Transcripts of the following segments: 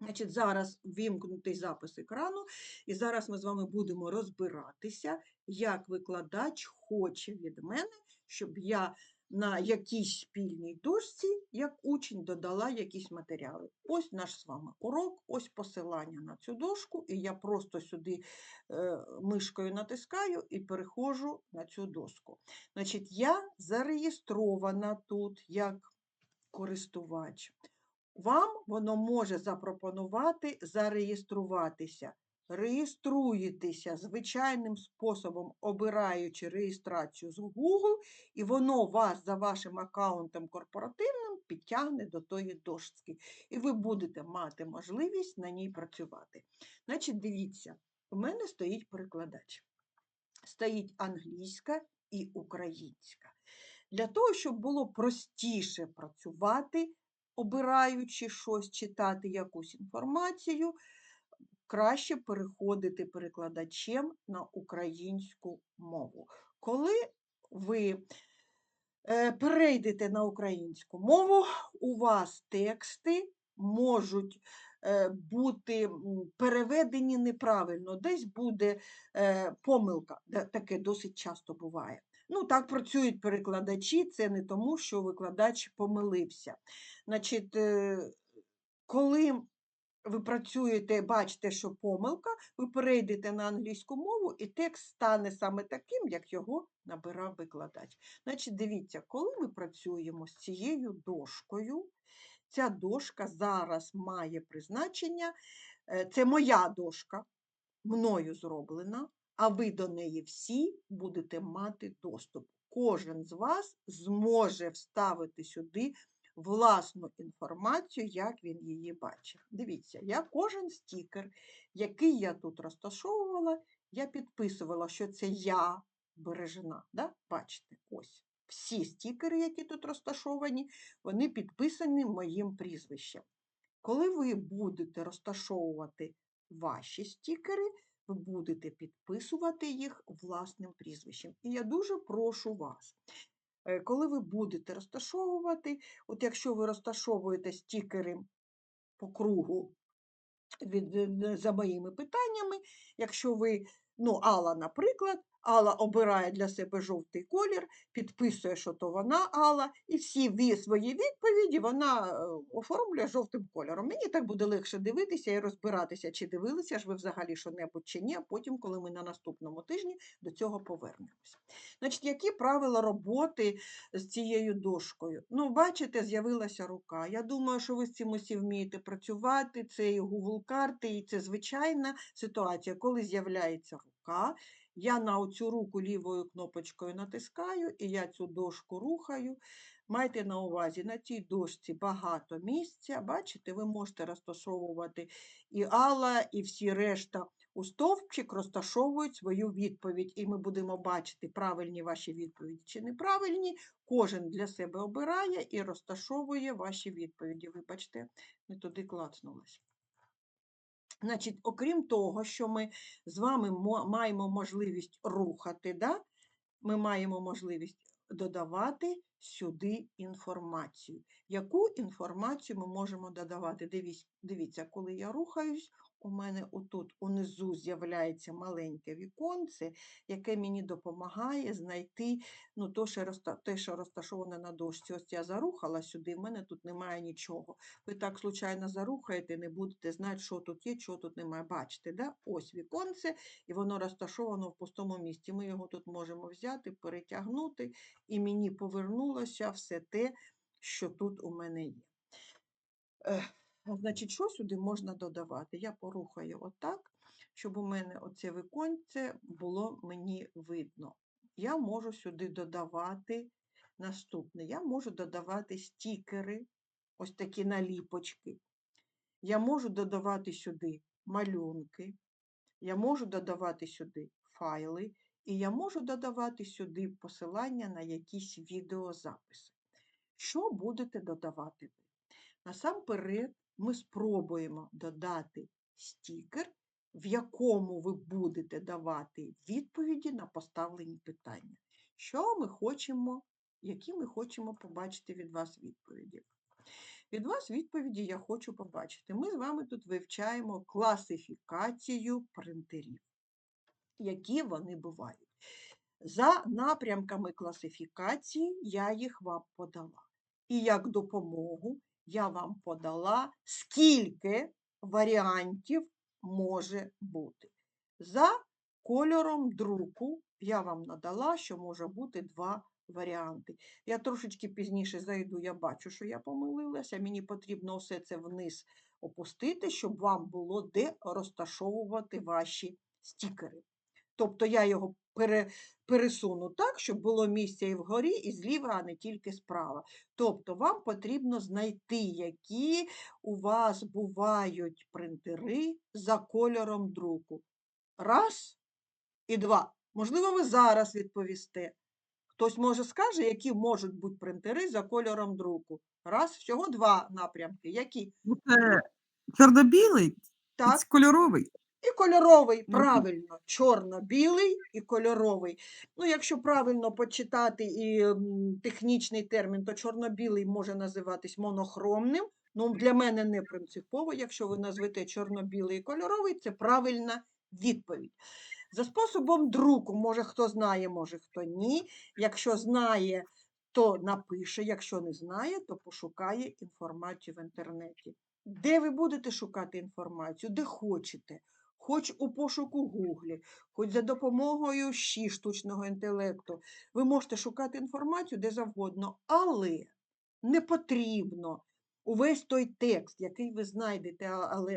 Значить, зараз вімкнутий запис екрану, і зараз ми з вами будемо розбиратися, як викладач хоче від мене, щоб я на якійсь спільній дошці, як учень, додала якісь матеріали. Ось наш з вами урок, ось посилання на цю дошку, і я просто сюди е, мишкою натискаю і переходжу на цю дошку. Значить, я зареєстрована тут як користувач вам воно може запропонувати зареєструватися. Реєструєтеся звичайним способом, обираючи реєстрацію з Google, і воно вас за вашим аккаунтом корпоративним підтягне до тої дошки. І ви будете мати можливість на ній працювати. Значить, дивіться, у мене стоїть перекладач. Стоїть англійська і українська. Для того, щоб було простіше працювати, обираючи щось читати якусь інформацію, краще переходити перекладачем на українську мову. Коли ви е, перейдете на українську мову, у вас тексти можуть е, бути переведені неправильно, десь буде е, помилка, таке досить часто буває. Ну, так працюють перекладачі, це не тому, що викладач помилився. Значить, е, коли ви працюєте, бачите, що помилка, ви перейдете на англійську мову, і текст стане саме таким, як його набирав викладач. Значить, дивіться, коли ми працюємо з цією дошкою, ця дошка зараз має призначення, е, це моя дошка, мною зроблена а ви до неї всі будете мати доступ. Кожен з вас зможе вставити сюди власну інформацію, як він її бачив. Дивіться, я кожен стікер, який я тут розташовувала, я підписувала, що це я бережена. Да? Бачите, ось. Всі стікери, які тут розташовані, вони підписані моїм прізвищем. Коли ви будете розташовувати ваші стікери, ви будете підписувати їх власним прізвищем. І я дуже прошу вас, е, коли ви будете розташовувати, от якщо ви розташовуєте стікери по кругу від, е, за моїми питаннями, якщо ви, ну, Алла, наприклад, Алла обирає для себе жовтий колір, підписує, що то вона Алла, і всі свої відповіді вона е, оформлює жовтим кольором. Мені так буде легше дивитися і розбиратися, чи дивилися ж ви взагалі що-небудь чи ні, а потім, коли ми на наступному тижні до цього повернемося. Значить, які правила роботи з цією дошкою? Ну, бачите, з'явилася рука. Я думаю, що ви з цим усі вмієте працювати. Це і Google карти, і це звичайна ситуація, коли з'являється рука. Я на оцю руку лівою кнопочкою натискаю, і я цю дошку рухаю. Майте на увазі, на цій дошці багато місця. Бачите, ви можете розташовувати і Алла, і всі решта у стовпчик розташовують свою відповідь. І ми будемо бачити, правильні ваші відповіді чи неправильні. Кожен для себе обирає і розташовує ваші відповіді. Вибачте, не туди клацнулась. Значить, окрім того, що ми з вами маємо можливість рухати, да? ми маємо можливість додавати сюди інформацію. Яку інформацію ми можемо додавати? Дивіться, коли я рухаюсь, у мене отут унизу з'являється маленьке віконце, яке мені допомагає знайти ну, то, що те, що розташоване на дошці. Ось я зарухала сюди, в мене тут немає нічого. Ви так, случайно, зарухаєте, не будете знати, що тут є, що тут немає. Бачите, да? ось віконце, і воно розташовано в пустому місці. Ми його тут можемо взяти, перетягнути, і мені повернулося все те, що тут у мене є. Значить, що сюди можна додавати? Я порухаю отак, щоб у мене оце віконце було мені видно. Я можу сюди додавати наступне. Я можу додавати стікери, ось такі наліпочки. Я можу додавати сюди малюнки, я можу додавати сюди файли, і я можу додавати сюди посилання на якісь відеозаписи. Що будете додавати ви? Насамперед, ми спробуємо додати стікер, в якому ви будете давати відповіді на поставлені питання. Що ми хочемо, які ми хочемо побачити від вас відповіді. Від вас відповіді я хочу побачити. Ми з вами тут вивчаємо класифікацію принтерів, які вони бувають. За напрямками класифікації я їх вам подала. І як допомогу я вам подала, скільки варіантів може бути. За кольором друку я вам надала, що може бути два варіанти. Я трошечки пізніше зайду, я бачу, що я помилилася. Мені потрібно все це вниз опустити, щоб вам було де розташовувати ваші стікери. Тобто я його пере, пересуну так, щоб було місце і вгорі, і зліва, а не тільки справа. Тобто вам потрібно знайти, які у вас бувають принтери за кольором друку. Раз і два. Можливо, ви зараз відповісте. Хтось може скаже, які можуть бути принтери за кольором друку. Раз, всього два напрямки. Які? Це чорно-білий, кольоровий. І кольоровий, правильно, чорно-білий і кольоровий. Ну, якщо правильно почитати і технічний термін, то чорно-білий може називатись монохромним. Ну, для мене не принципово. Якщо ви назвете чорно-білий і кольоровий, це правильна відповідь. За способом друку, може хто знає, може хто ні. Якщо знає, то напише, якщо не знає, то пошукає інформацію в інтернеті. Де ви будете шукати інформацію? Де хочете. Хоч у пошуку Гуглі, хоч за допомогою щі штучного інтелекту. Ви можете шукати інформацію де завгодно, але не потрібно увесь той текст, який ви знайдете, але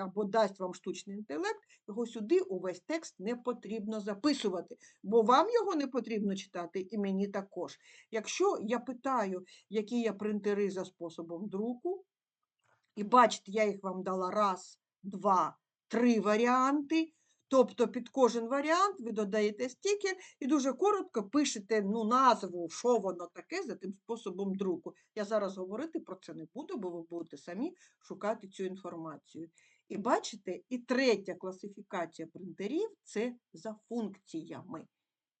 або дасть вам штучний інтелект, його сюди увесь текст не потрібно записувати, бо вам його не потрібно читати, і мені також. Якщо я питаю, які є принтери за способом друку, і бачите, я їх вам дала раз, два, три варіанти. Тобто під кожен варіант ви додаєте стікер і дуже коротко пишете ну, назву, що воно таке за тим способом друку. Я зараз говорити про це не буду, бо ви будете самі шукати цю інформацію. І бачите, і третя класифікація принтерів це за функціями.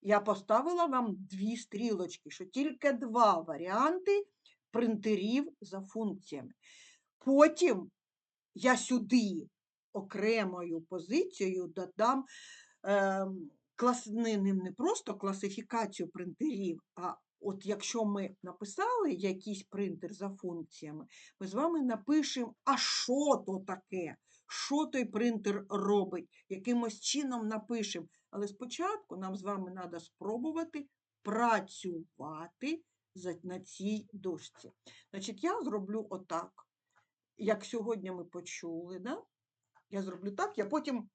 Я поставила вам дві стрілочки, що тільки два варіанти принтерів за функціями. Потім я сюди окремою позицією додам ем, клас, не, не просто класифікацію принтерів, а от якщо ми написали якийсь принтер за функціями, ми з вами напишемо, а що то таке, що той принтер робить, якимось чином напишемо. Але спочатку нам з вами треба спробувати працювати на цій дошці. Значить, я зроблю отак як сьогодні ми почули, да? Я зроблю так, я потім.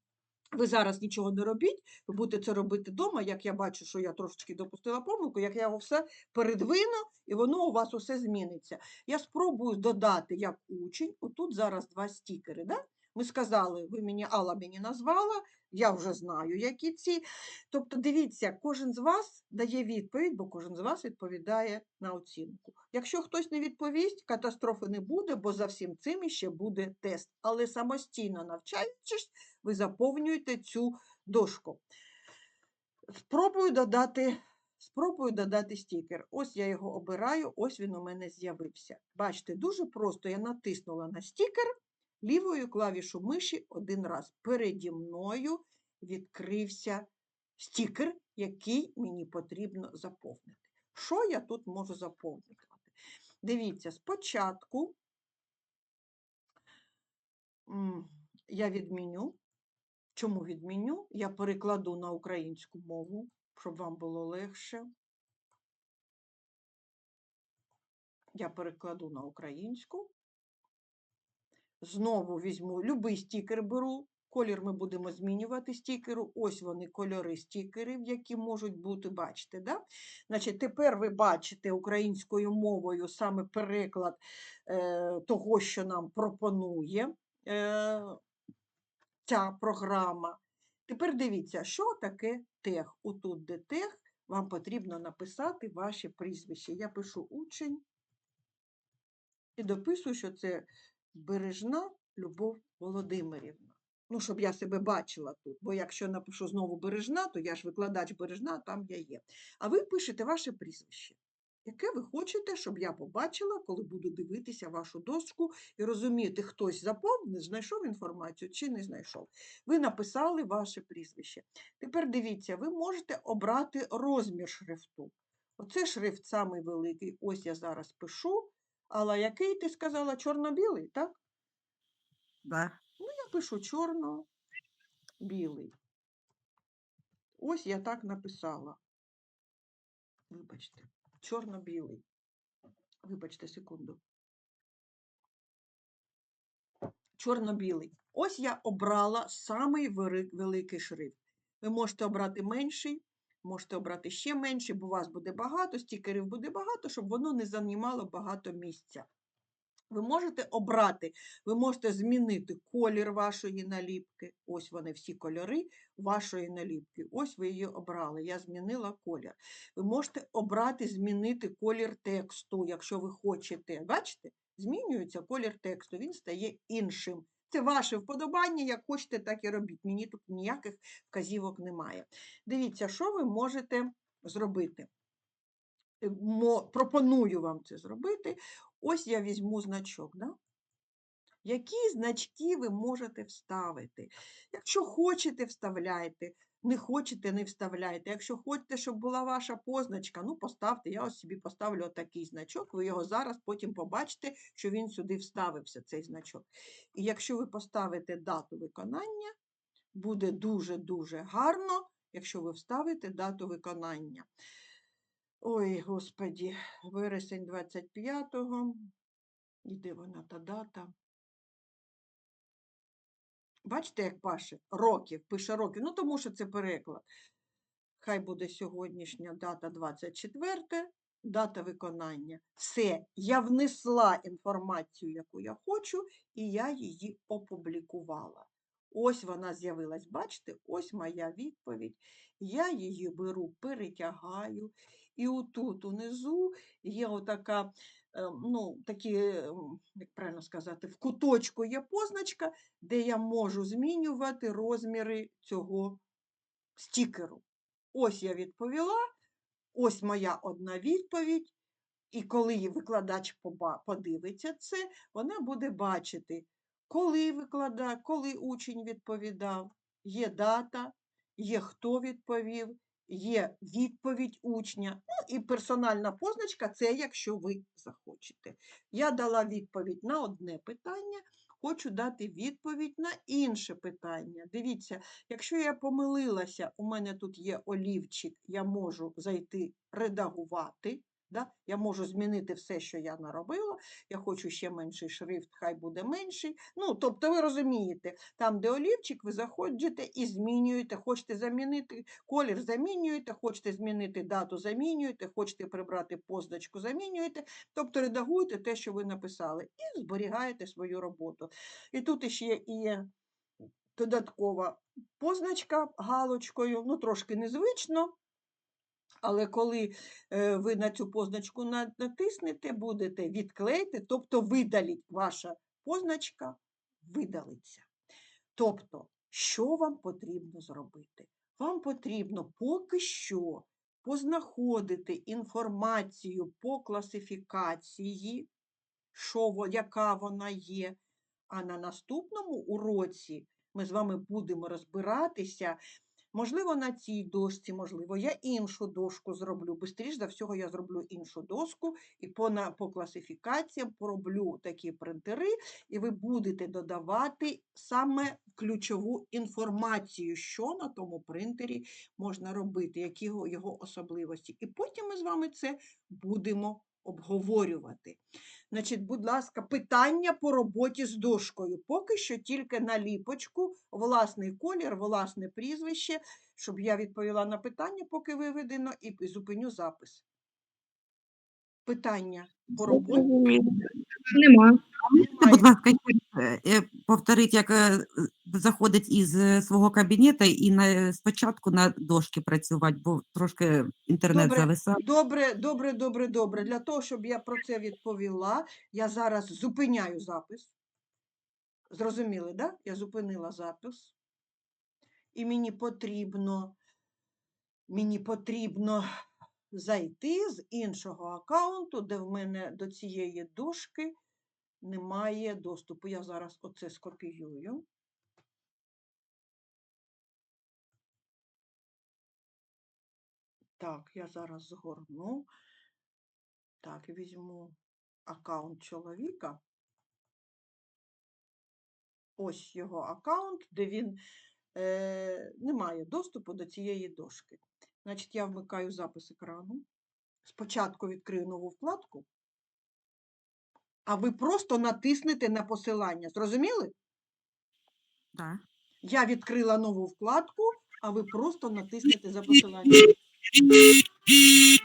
Ви зараз нічого не робіть, ви будете це робити вдома, як я бачу, що я трошечки допустила помилку, як я його все передвину, і воно у вас усе зміниться. Я спробую додати як учень, отут зараз два стікери. Да? Ми сказали, ви мені Алла мені назвала, я вже знаю, які ці. Тобто, дивіться, кожен з вас дає відповідь, бо кожен з вас відповідає на оцінку. Якщо хтось не відповість, катастрофи не буде, бо за всім цим іще буде тест. Але самостійно навчаючись, ви заповнюєте цю дошку. Спробую додати. Спробую додати стікер. Ось я його обираю, ось він у мене з'явився. Бачите, дуже просто я натиснула на стікер лівою клавішу миші один раз. Переді мною відкрився стікер, який мені потрібно заповнити. Що я тут можу заповнювати? Дивіться, спочатку я відміню. Чому відміню? Я перекладу на українську мову, щоб вам було легше. Я перекладу на українську. Знову візьму любий стікер беру. Колір ми будемо змінювати стікеру. Ось вони кольори стікерів, які можуть бути, бачите, да? Значить, тепер ви бачите українською мовою саме переклад е, того, що нам пропонує е, ця програма. Тепер дивіться, що таке тех. Отут, де тех, вам потрібно написати ваше прізвище. Я пишу учень і дописую, що це Бережна Любов Володимирівна. Ну, щоб я себе бачила тут, бо якщо напишу знову Бережна, то я ж викладач Бережна, там я є. А ви пишете ваше прізвище. яке ви хочете, щоб я побачила, коли буду дивитися вашу дошку і розуміти, хтось заповнив, знайшов інформацію чи не знайшов. Ви написали ваше прізвище. Тепер дивіться, ви можете обрати розмір шрифту. Оце шрифт самий великий. Ось я зараз пишу. Але який ти сказала? Чорно-білий, так? Да. Я пишу чорно-білий. Ось я так написала. Вибачте, чорно-білий. Вибачте, секунду. Чорно-білий. Ось я обрала самий великий шрифт. Ви можете обрати менший, можете обрати ще менший, бо у вас буде багато, стікерів буде багато, щоб воно не займало багато місця. Ви можете обрати, ви можете змінити колір вашої наліпки. Ось вони всі кольори вашої наліпки. Ось ви її обрали. Я змінила колір. Ви можете обрати, змінити колір тексту, якщо ви хочете. Бачите? Змінюється колір тексту, він стає іншим. Це ваше вподобання, як хочете, так і робіть. Мені тут ніяких вказівок немає. Дивіться, що ви можете зробити. Е, Пропоную вам це зробити. Ось я візьму значок. Да? Які значки ви можете вставити? Якщо хочете, вставляйте. Не хочете, не вставляйте. Якщо хочете, щоб була ваша позначка, ну поставте. Я ось собі поставлю отакий значок. Ви його зараз потім побачите, що він сюди вставився, цей значок. І якщо ви поставите дату виконання, буде дуже-дуже гарно, якщо ви вставите дату виконання. Ой, господі, вересень 25-го. І де вона та дата? Бачите, як пише? Років, пише років. Ну, тому що це переклад. Хай буде сьогоднішня дата 24, дата виконання. Все, я внесла інформацію, яку я хочу, і я її опублікувала. Ось вона з'явилась. Бачите, ось моя відповідь. Я її беру, перетягаю. І отут унизу є отака, ну, такі, як правильно сказати, в куточку є позначка, де я можу змінювати розміри цього стікеру. Ось я відповіла, ось моя одна відповідь. І коли її викладач подивиться це, вона буде бачити, коли викладач, коли учень відповідав, є дата, є хто відповів, є відповідь учня. Ну і персональна позначка це якщо ви захочете. Я дала відповідь на одне питання, хочу дати відповідь на інше питання. Дивіться, якщо я помилилася, у мене тут є олівчик, я можу зайти редагувати. Да? Я можу змінити все, що я наробила. Я хочу ще менший шрифт, хай буде менший. Ну, тобто, ви розумієте, там, де олівчик, ви заходите і змінюєте. Хочете замінити колір, замінюєте, хочете змінити дату, замінюєте, хочете прибрати позначку, замінюєте. Тобто редагуєте те, що ви написали, і зберігаєте свою роботу. І тут ще є додаткова позначка галочкою, ну трошки незвично. Але коли е, ви на цю позначку натиснете, будете відклеїти, тобто видаліть ваша позначка, видалиться. Тобто, що вам потрібно зробити? Вам потрібно поки що познаходити інформацію по класифікації, що, яка вона є. А на наступному уроці ми з вами будемо розбиратися, можливо, на цій дошці, можливо, я іншу дошку зроблю. Бистріш за всього, я зроблю іншу дошку і по, на, по класифікаціям пороблю такі принтери, і ви будете додавати саме ключову інформацію, що на тому принтері можна робити, які його, його особливості. І потім ми з вами це будемо обговорювати. Значить, будь ласка, питання по роботі з дошкою. Поки що тільки на ліпочку, власний колір, власне прізвище, щоб я відповіла на питання, поки виведено, і зупиню запис. Питання по роботі Нема. Можете, будь ласка, е, е, повторити, як е, заходить із е, свого кабінету і на, спочатку на дошки працювати, бо трошки інтернет Добре. зависав. Добре, добре, добре, добре. Для того, щоб я про це відповіла, я зараз зупиняю запис. Зрозуміли, да? Я зупинила запис. І мені потрібно, мені потрібно зайти з іншого аккаунту, де в мене до цієї дошки немає доступу. Я зараз оце скопіюю. Так, я зараз згорну. Так, візьму аккаунт чоловіка. Ось його аккаунт, де він е, не має доступу до цієї дошки. Значить, я вмикаю запис екрану. Спочатку відкрию нову вкладку, а ви просто натиснете на посилання. Зрозуміли? Да. Я відкрила нову вкладку, а ви просто натиснете за посиланням.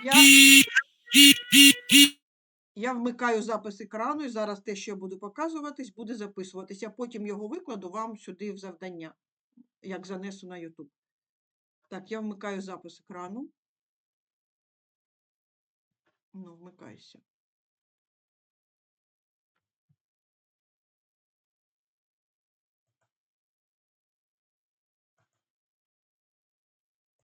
Я, я вмикаю запис екрану, і зараз те, що я буду показуватись, буде записуватись. Я потім його викладу вам сюди в завдання, як занесу на YouTube. Так, я вмикаю запис екрану. Ну, вмикайся.